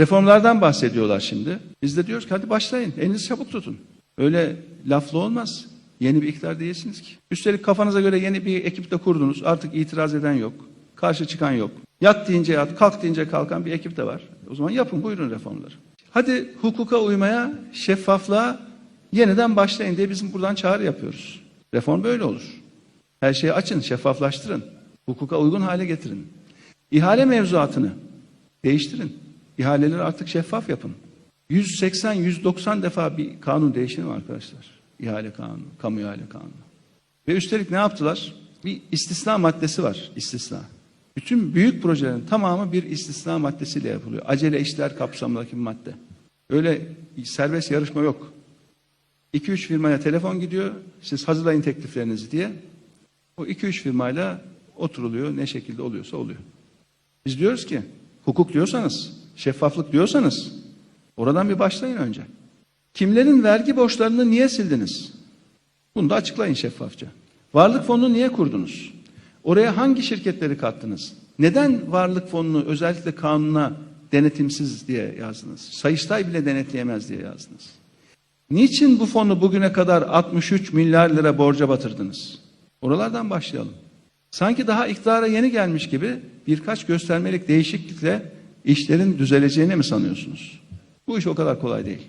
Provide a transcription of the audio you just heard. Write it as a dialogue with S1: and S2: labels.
S1: Reformlardan bahsediyorlar şimdi. Biz de diyoruz ki hadi başlayın. Elinizi çabuk tutun. Öyle laflı olmaz. Yeni bir iktidar değilsiniz ki. Üstelik kafanıza göre yeni bir ekip de kurdunuz. Artık itiraz eden yok. Karşı çıkan yok. Yat deyince yat, kalk deyince kalkan bir ekip de var. O zaman yapın buyurun reformları. Hadi hukuka uymaya, şeffaflığa yeniden başlayın diye bizim buradan çağrı yapıyoruz. Reform böyle olur. Her şeyi açın, şeffaflaştırın. Hukuka uygun hale getirin. İhale mevzuatını değiştirin. İhaleleri artık şeffaf yapın. 180-190 defa bir kanun değişimi var arkadaşlar. İhale kanunu, kamu ihale kanunu. Ve üstelik ne yaptılar? Bir istisna maddesi var, istisna. Bütün büyük projelerin tamamı bir istisna maddesiyle yapılıyor. Acele işler kapsamındaki bir madde. Öyle serbest yarışma yok. 2-3 firmaya telefon gidiyor, siz hazırlayın tekliflerinizi diye. O 2-3 firmayla oturuluyor, ne şekilde oluyorsa oluyor. Biz diyoruz ki, hukuk diyorsanız, şeffaflık diyorsanız, oradan bir başlayın önce. Kimlerin vergi borçlarını niye sildiniz? Bunu da açıklayın şeffafça. Varlık fonunu niye kurdunuz? Oraya hangi şirketleri kattınız? Neden varlık fonunu özellikle kanuna denetimsiz diye yazdınız? Sayıştay bile denetleyemez diye yazdınız. Niçin bu fonu bugüne kadar 63 milyar lira borca batırdınız? Oralardan başlayalım. Sanki daha iktidara yeni gelmiş gibi birkaç göstermelik değişiklikle işlerin düzeleceğini mi sanıyorsunuz? Bu iş o kadar kolay değil.